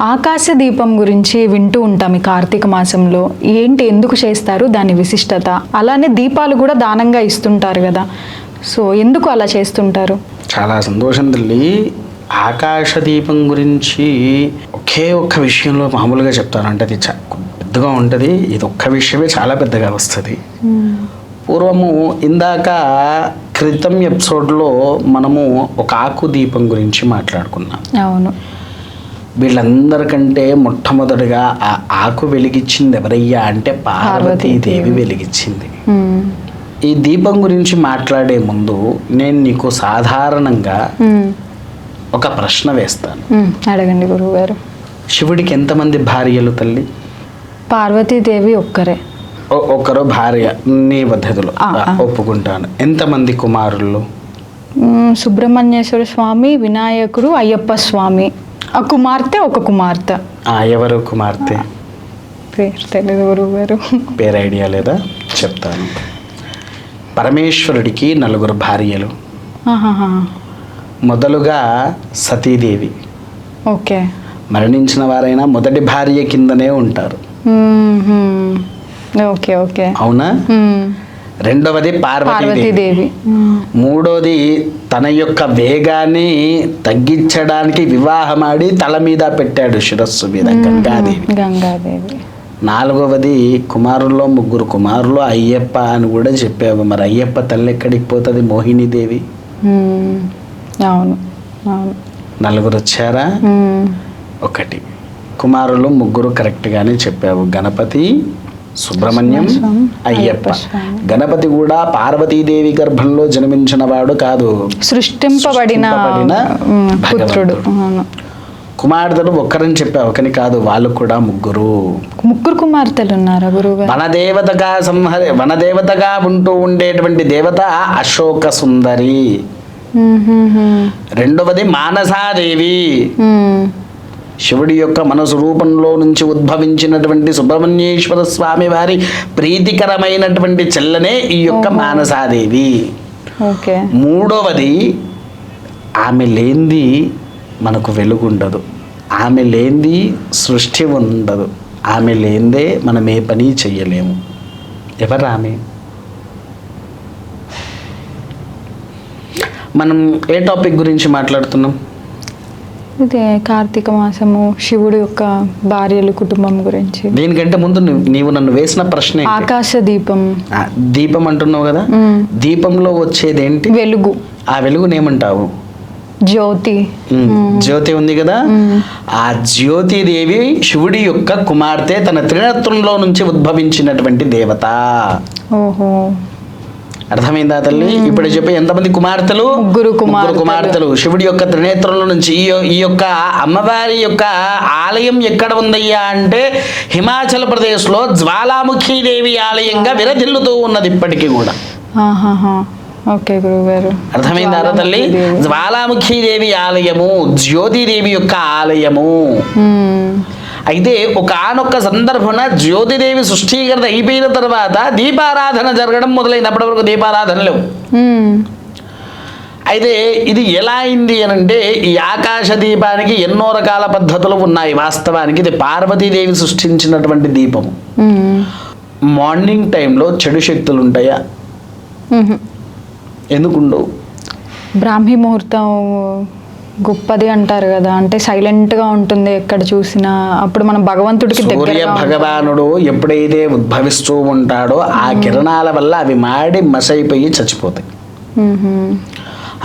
ఆకాశ దీపం గురించి వింటూ ఉంటాం ఈ కార్తీక మాసంలో. ఏంటి? ఎందుకు చేస్తారు? దాని విశిష్టత. అలానే దీపాలు కూడా దానంగా ఇస్తుంటారు కదా. సో ఎందుకు అలా చేస్తుంటారు? చాలా సంతోషం తల్లి. ఆకాశ దీపం గురించి ఒకే ఒక్క విషయంలో మామూలుగా చెప్తానంటే అది చా- పెద్దగా ఉంటుంది. ఇది ఒక్క విషయమే చాలా పెద్దగా వస్తుంది. పూర్వము ఇందాక క్రితం ఎపిసోడ్లో మనము ఒక ఆకు దీపం గురించి మాట్లాడుకున్నాం. అవును. వీళ్ళందరికంటే మొట్టమొదటిగా ఆ ఆకు వెలిగించింది ఎవరయ్యా అంటే పార్వతీదేవి. వెలిగించింది. ఈ దీపం గురించి మాట్లాడే ముందు నేను నీకు సాధారణంగా. ఒక ప్రశ్న వేస్తాను. అడగండి గురువు గారు శివుడికి ఎంతమంది భార్యలు తల్లి పార్వతీదేవి ఒక్కరే ఒ- ఒకరు భార్య నీ పద్ధతిలో. ఒప్పుకుంటాను ఎంతమంది కుమారులు. సుబ్రహ్మణ్యేశ్వర స్వామి వినాయకుడు అయ్యప్ప స్వామి ఆ కుమార్తె ఒక కుమార్తె. ఆ, ఎవరు కుమార్తె? పేరు తెలియదు గారు. పేరు ఐడియా లేదా? చెప్తాను. పరమేశ్వరుడికి నలుగురు భార్యలు. మొదలుగా సతీదేవి. ఓకే. మరణించిన వారైనా మొదటి భార్య కిందనే ఉంటారు. Okay okay. అవునా. రెండవది పార్వతీదేవి. మూడోది తన యొక్క వేగాన్ని తగ్గించడానికి వివాహమాడి తల మీద పెట్టాడు శిరస్సు మీద గంగాదేవి. గంగాదేవి. నాలుగవది కుమారుల్లో ముగ్గురు కుమారులు అయ్యప్ప అని కూడా చెప్పావు. మరి అయ్యప్ప తల్లి ఎక్కడికి పోతుంది? మోహినీదేవి. అవును. అవును. నలుగురు వచ్చారా. ఒకటి. కుమారులు ముగ్గురు కరెక్ట్గానే చెప్పావు. గణపతి సుబ్రహ్మణ్యం అయ్యప్ప. గణపతి కూడా పార్వతీదేవి గర్భంలో జన్మించిన వాడు కాదు. సృష్టింపబడిన పుత్రుడు. కుమార్తెలు ఒక్కరని చెప్పావు కానీ కాదు వాళ్ళు కూడా ముగ్గురు. ముగ్గురు కుమార్తెలు ఉన్నారా గురువు గారు వనదేవతగా సంహరి వనదేవతగా ఉంటూ ఉండేటువంటి దేవత అశోక సుందరి. రెండవది మానసాదేవి. శివుడి యొక్క మనసు రూపంలో నుంచి ఉద్భవించినటువంటి సుబ్రహ్మణ్యేశ్వర స్వామి వారి ప్రీతికరమైనటువంటి చెల్లనే ఈ యొక్క మానసాదేవి. ఓకే. మూడవది ఆమె లేనిది మనకు వెలుగుండదు. ఆమె లేనిది సృష్టి ఉండదు. ఆమె లేనిదే మనం ఏ పని చెయ్యలేము. ఎవరు ఆమె మనం ఏ టాపిక్ గురించి మాట్లాడుతున్నాం? ఇదే కార్తీక మాసము శివుడు యొక్క భార్యలు కుటుంబం గురించి. దీనికంటే ముందు నీవు నన్ను వేసిన ప్రశ్న ఏంటి? ఆకాశ దీపం. దీపం అంటున్నావు కదా. దీపంలో వచ్చేదేంటి? వెలుగు. ఆ వెలుగునేమంటావు జ్యోతి. ఉమ్, జ్యోతి ఉంది కదా? ఆ జ్యోతిదేవి శివుడి యొక్క కుమార్తె తన త్రినేత్రంలో నుంచి ఉద్భవించినటువంటి దేవత. ఓహో. అర్థమైందా తల్లి? ఇప్పుడు చెప్పి ఎంతమంది కుమార్తెలు? ముగ్గురు కుమార్తెలు. కుమార్తెలు. శివుడి యొక్క త్రినేత్రంలో నుంచి ఈ యొక్క అమ్మవారి యొక్క ఆలయం ఎక్కడ ఉందయ్యా అంటే హిమాచల్ ప్రదేశ్లో జ్వాలాముఖి దేవి ఆలయంగా విరజిల్లుతూ ఉన్నది ఇప్పటికీ కూడా. ఓకే గురువు గారు అర్థమైందా తల్లి? జ్వాలాముఖి దేవి ఆలయము జ్యోతిదేవి యొక్క ఆలయము. అయితే ఒక ఆనొక్క సందర్భన జ్యోతిదేవి సృష్టీకరణ అయిపోయిన తర్వాత దీపారాధన జరగడం మొదలైంది అప్పటి వరకు దీపారాధన లేవు. అయితే ఇది ఎలా అయింది అని అంటే ఈ ఆకాశ దీపానికి ఎన్నో రకాల పద్ధతులు ఉన్నాయి. వాస్తవానికి ఇది పార్వతీదేవి సృష్టించినటువంటి దీపము మార్నింగ్ టైంలో చెడు శక్తులు ఉంటాయా? ఎందుకుండవు? బ్రాహ్మీ ముహూర్తం గొప్పది అంటారు కదా అంటే సైలెంట్గా ఉంటుంది ఎక్కడ చూసినా అప్పుడు మనం భగవంతుడికి సూర్య. భగవానుడు ఎప్పుడైతే ఉద్భవిస్తూ ఉంటాడో ఆ కిరణాల వల్ల అవి మాడి మసైపోయి చచ్చిపోతాయి.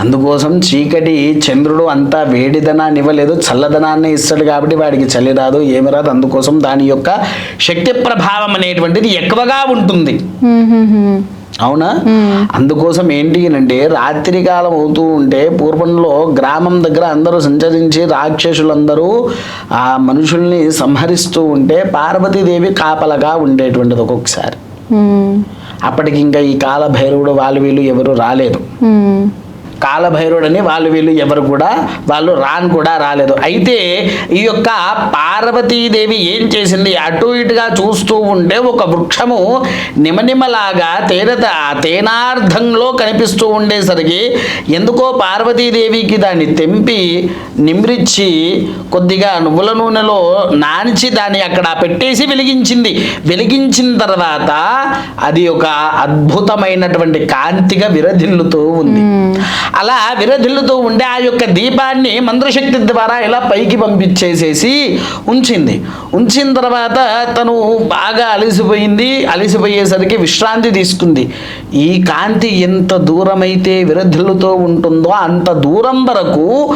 అందుకోసం చీకటి చంద్రుడు అంతా వేడిదనాన్ని ఇవ్వలేదు చల్లదనాన్ని ఇస్తాడు కాబట్టి వాడికి చలి రాదు ఏమి రాదు అందుకోసం దాని యొక్క శక్తి ప్రభావం అనేటువంటిది ఎక్కువగా ఉంటుంది. అవునా అందుకోసం ఏంటి అంటే రాత్రి కాలం అవుతూ ఉంటే పూర్వంలో గ్రామం దగ్గర అందరూ సంచరించి రాక్షసులందరూ ఆ మనుషుల్ని సంహరిస్తూ ఉంటే పార్వతీదేవి కాపలగా ఉండేటువంటిది ఒక్కొక్కసారి. అప్పటికి ఇంకా ఈ కాల భైరవుడు వాళ్ళు వీళ్ళు ఎవరు రాలేదు. కాలభైరుడని వాళ్ళు వీళ్ళు ఎవరు కూడా వాళ్ళు రాను కూడా రాలేదు. అయితే ఈ యొక్క పార్వతీదేవి ఏం చేసింది? అటు ఇటుగా చూస్తూ ఉంటే ఒక వృక్షము నిమనిమలాగా తేన తేనార్థంలో కనిపిస్తూ ఉండేసరికి ఎందుకో పార్వతీదేవికి దాన్ని తెంపి నిమ్రిచ్చి కొద్దిగా నువ్వుల నూనెలో నానిచి దాన్ని అక్కడ పెట్టేసి వెలిగించింది. వెలిగించిన తర్వాత అది ఒక అద్భుతమైనటువంటి కాంతిగా విరధిల్లుతూ ఉంది. అలా విరధిల్లుతూ ఉండే ఆ యొక్క దీపాన్ని మంత్రశక్తి ద్వారా ఇలా పైకి పంపించేసేసి ఉంచింది. ఉంచిన తర్వాత తను బాగా అలసిపోయింది. అలసిపోయేసరికి విశ్రాంతి తీసుకుంది. ఈ కాంతి ఎంత దూరమైతే విరధిల్లుతూ ఉంటుందో అంత దూరం వరకు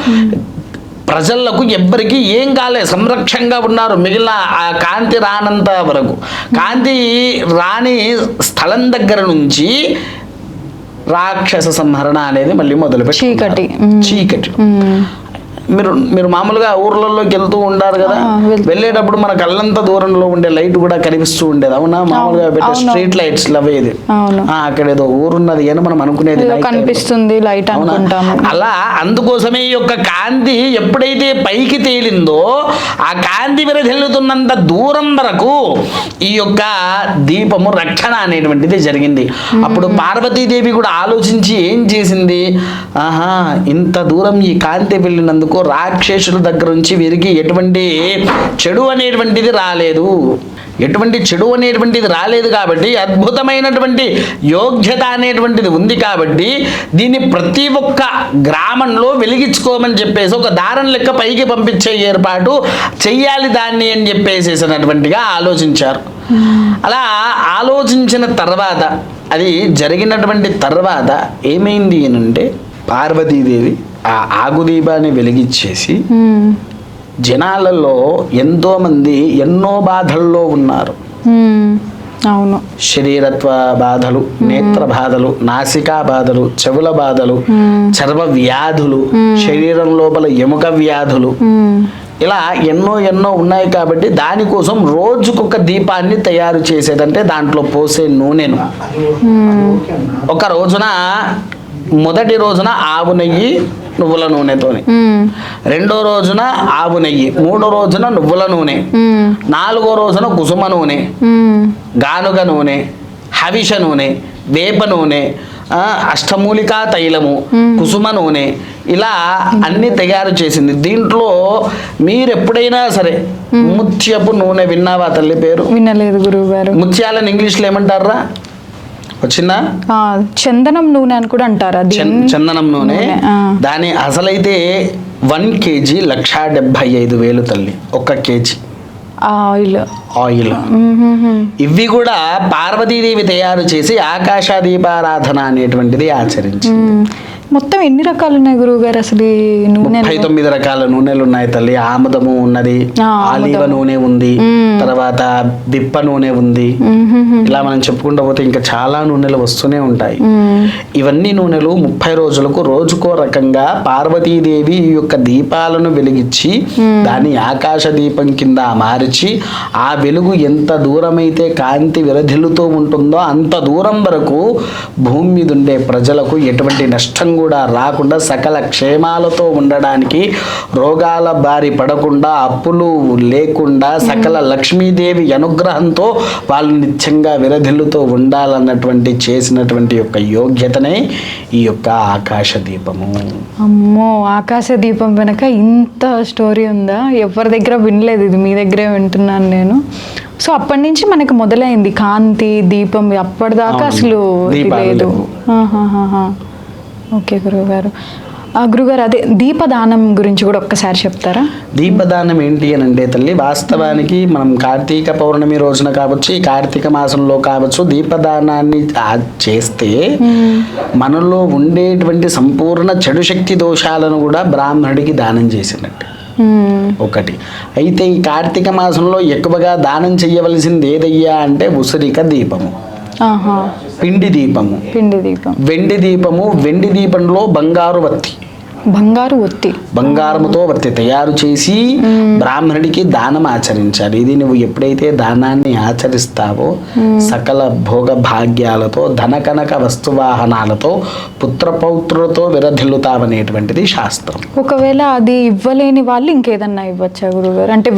ప్రజలకు ఎవ్వరికి ఏం కాలే. సంరక్షంగా ఉన్నారు. మిగిలిన ఆ కాంతి రానంత వరకు. కాంతి రాని స్థలం దగ్గర నుంచి రాక్షస సంహరణ అనేది మళ్ళీ మొదలు చీకటి. చీకటి. మీరు మీరు మామూలుగా ఊర్లలోకి వెళ్తూ ఉంటారు కదా. వెళ్ళేటప్పుడు మన కళ్ళంత దూరంలో ఉండే లైట్ కూడా కనిపిస్తూ ఉండేది అవునా మామూలుగా పెట్టే. Street lights. ఆ, అక్కడ ఏదో ఊరున్నది అని మనం అనుకునేది. కనిపిస్తుంది లైట్ అలా అందుకోసమే ఈ యొక్క కాంతి ఎప్పుడైతే పైకి తేలిందో ఆ కాంతి విరధిల్లుతున్నంత దూరం వరకు ఈ యొక్క దీపము రక్షణ అనేటువంటిది జరిగింది అప్పుడు పార్వతీదేవి కూడా ఆలోచించి ఏం చేసింది ఆహా ఇంత దూరం ఈ కాంతి వెళ్ళినందుకు రాక్షసుల దగ్గర నుంచి వీరికి ఎటువంటి చెడు అనేటువంటిది రాలేదు. ఎటువంటి చెడు అనేటువంటిది రాలేదు కాబట్టి అద్భుతమైనటువంటి యోగ్యత అనేటువంటిది ఉంది కాబట్టి దీన్ని ప్రతి ఒక్క గ్రామంలో వెలిగించుకోమని చెప్పేసి ఒక దారం లెక్క పైకి పంపించే ఏర్పాటు చెయ్యాలి దాన్ని అని చెప్పేసేసినటువంటిగా ఆలోచించారు. అలా ఆలోచించిన తర్వాత అది జరిగినటువంటి తర్వాత ఏమైంది అని అంటే పార్వతీదేవి ఆ ఆగుదీపాన్ని వెలిగించేసి. జనాలలో ఎంతోమంది ఎన్నో బాధల్లో ఉన్నారు. అవును శరీరత్వ బాధలు నేత్ర బాధలు నాసికా బాధలు చెవుల బాధలు చర్మ వ్యాధులు శరీరం లోపల ఎముక వ్యాధులు. ఇలా ఎన్నో ఎన్నో ఉన్నాయి కాబట్టి దానికోసం రోజుకొక దీపాన్ని తయారు చేసేదంటే దాంట్లో పోసే నూనెను ఒక రోజున మొదటి రోజున ఆవు నెయ్యి నువ్వుల నూనెతోని. రెండో రోజున ఆవు నెయ్యి మూడో రోజున నువ్వుల నూనె. నాలుగో రోజున కుసుమ నూనె. గానుగ నూనె హవిష నూనె వేప నూనె అష్టమూలికా తైలము కుసుమ నూనె ఇలా అన్ని తయారు చేసింది. దీంట్లో మీరు ఎప్పుడైనా సరే ముత్యపు నూనె విన్నావా తల్లి పేరు? వినలేదు గురువు గారు ముత్యాలని ఇంగ్లీష్లో ఏమంటారా వచ్చిందా చందనం నూనె అని కూడా అంటారా? చందనం నూనె. దాని అసలైతే వన్ కేజీ లక్షా డెబ్భై ఐదు వేలు తల్లి ఒక్క కేజీ ఆయిల్ ఆయిల్. ఇవి కూడా పార్వతీదేవి తయారు చేసి ఆకాశ దీపారాధన అనేటువంటిది ఆచరించి మ్మ్. మొత్తం ఎన్ని రకాలు ఉన్నాయి గురువు గారు అసలు నూనె ముప్పై తొమ్మిది రకాల నూనెలు ఉన్నాయి తల్లి. ఆముదము ఉన్నది ఆలివ. నూనె ఉంది. తర్వాత బిప్ప నూనె ఉంది. ఇలా మనం చెప్పుకుంటూ పోతే ఇంకా చాలా నూనెలు వస్తూనే ఉంటాయి. ఇవన్నీ నూనెలు ముప్పై రోజులకు రోజుకో రకంగా పార్వతీదేవి యొక్క దీపాలను వెలిగించి దాన్ని ఆకాశ దీపం కింద మార్చి ఆ వెలుగు ఎంత దూరమైతే కాంతి విరధిల్లుతూ ఉంటుందో అంత దూరం వరకు భూమి మీద ఉండే ప్రజలకు ఎటువంటి నష్టం కూడా రాకుండా సకల క్షేమాలతో ఉండడానికి రోగాల బారి పడకుండా అప్పులు లేకుండా సకల లక్ష్మీదేవి అనుగ్రహంతో వాళ్ళు నిత్యంగా విరధిల్లుతూ ఉండాలన్నటువంటి చేసినటువంటి యొక్క యోగ్యతనే ఈ యొక్క ఆకాశ దీపము. అమ్మో ఆకాశ దీపం వెనక ఇంత స్టోరీ ఉందా? ఎవరి దగ్గర వినలేదు ఇది మీ దగ్గరే వింటున్నాను నేను. సో అప్పటి నుంచి మనకి మొదలైంది కాంతి దీపం అప్పటిదాకా. అసలు లేదు. ఓకే గురువుగారు. గురుగారు అదే దీపదానం గురించి కూడా ఒక్కసారి చెప్తారా? దీపదానం ఏంటి అని అంటే తల్లి వాస్తవానికి మనం కార్తీక పౌర్ణమి రోజున కావచ్చు ఈ కార్తీక మాసంలో కావచ్చు దీపదానాన్ని చేస్తే మనలో ఉండేటువంటి సంపూర్ణ చెడు శక్తి దోషాలను కూడా బ్రాహ్మణుడికి దానం చేసినట్టు. ఒకటి. అయితే ఈ కార్తీక మాసంలో ఎక్కువగా దానం చేయవలసింది ఏదయ్యా అంటే ఉసిరిక దీపము. పిండి దీపము. పిండి దీపం. వెండి దీపము వెండి దీపంలో బంగారు వత్తి. బంగారు ఒత్తి బంగారముతో వర్తి తయారు చేసి బ్రాహ్మణుడికి దానం ఆచరించాలి. ఇది నువ్వు ఎప్పుడైతే దానాన్ని ఆచరిస్తావో సకల భోగ భాగ్యాలతో ధనకనక వస్తువాహనాలతో పుత్రపౌత్రులతో విరధిల్లుతావనేటువంటిది శాస్త్రం. ఒకవేళ అది ఇవ్వలేని వాళ్ళు ఇంకేదన్నా ఇవ్వచ్చా గురుగారు? అంటే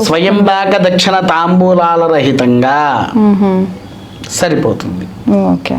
స్వయంభాగ దక్షిణ తాంబూలాల రహితంగా. సరిపోతుంది. ఓకే.